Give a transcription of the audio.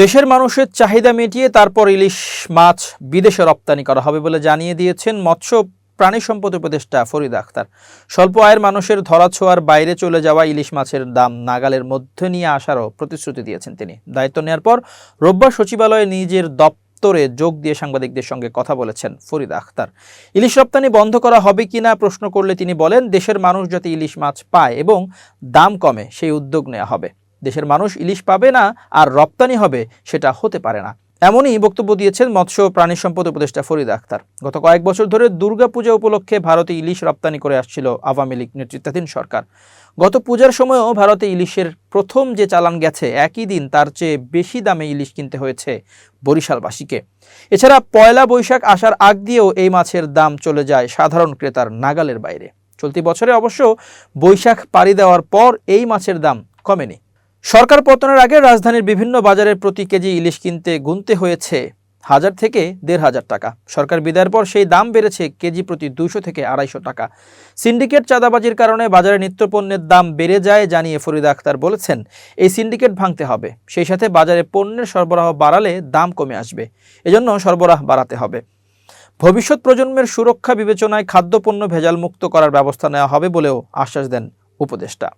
দেশের মানুষের চাহিদা মিটিয়ে তারপর ইলিশ মাছ বিদেশে রপ্তানি করা হবে বলে জানিয়ে দিয়েছেন মৎস্য প্রাণী সম্পদ উপদেষ্টা ফরিদ আখতার। স্বল্প আয়ের মানুষের ধরাছোঁয়ার বাইরে চলে যাওয়া ইলিশ মাছের দাম নাগালের মধ্যে নিয়ে আসারও প্রতিশ্রুতি দিয়েছেন তিনি। দায়িত্ব নেওয়ার পর রোববার সচিবালয়ে নিজের দপ্তরে যোগ দিয়ে সাংবাদিকদের সঙ্গে কথা বলেছেন ফরিদ আখতার। ইলিশ রপ্তানি বন্ধ করা হবে কিনা প্রশ্ন করলে তিনি বলেন, দেশের মানুষ যাতে ইলিশ মাছ পায় এবং দাম কমে সেই উদ্যোগ নেওয়া হবে। দেশের মানুষ ইলিশ পাবে না আর রপ্তানি হবে সেটা হতে পারে না। এমনই বক্তব্য দিয়েছেন মৎস্য প্রাণী সম্পদ উপদেষ্টা ফরিদ আখতার। গত কয়েক বছর ধরে দুর্গাপূজা উপলক্ষে ভারতে ইলিশ রপ্তানি করে আসছিল আওয়ামী লীগ নেতৃত্বাধীন সরকার। গত পূজার সময়ও ভারতে ইলিশের প্রথম যে চালান গেছে, একই দিন তার চেয়ে বেশি দামে ইলিশ কিনতে হয়েছে বরিশালবাসীকে। এছাড়া পয়লা বৈশাখ আসার আগ দিয়েও এই মাছের দাম চলে যায় সাধারণ ক্রেতার নাগালের বাইরে। চলতি বছরে অবশ্য বৈশাখ পাড়ি দেওয়ার পর এই মাছের দাম কমেনি। সরকার পতনের আগে রাজধানীর বিভিন্ন বাজারের প্রতি কেজি ইলিশ কিনতে গুনতে হয়েছে হাজার থেকে দেড় হাজার টাকা। সরকার বিদায়ের পর সেই দাম বেড়েছে কেজি প্রতি দুশো থেকে আড়াইশো টাকা। সিন্ডিকেট চাঁদাবাজির কারণে বাজারে নিত্যপণ্যের দাম বেড়ে যায় জানিয়ে ফরিদা আক্তার বলেছেন, এই সিন্ডিকেট ভাঙতে হবে। সেই সাথে বাজারে পণ্যের সরবরাহ বাড়ালে দাম কমে আসবে। এজন্য সরবরাহ বাড়াতে হবে। ভবিষ্যৎ প্রজন্মের সুরক্ষা বিবেচনায় খাদ্যপণ্য ভেজাল মুক্ত করার ব্যবস্থা নেওয়া হবে বলেও আশ্বাস দেন উপদেষ্টা।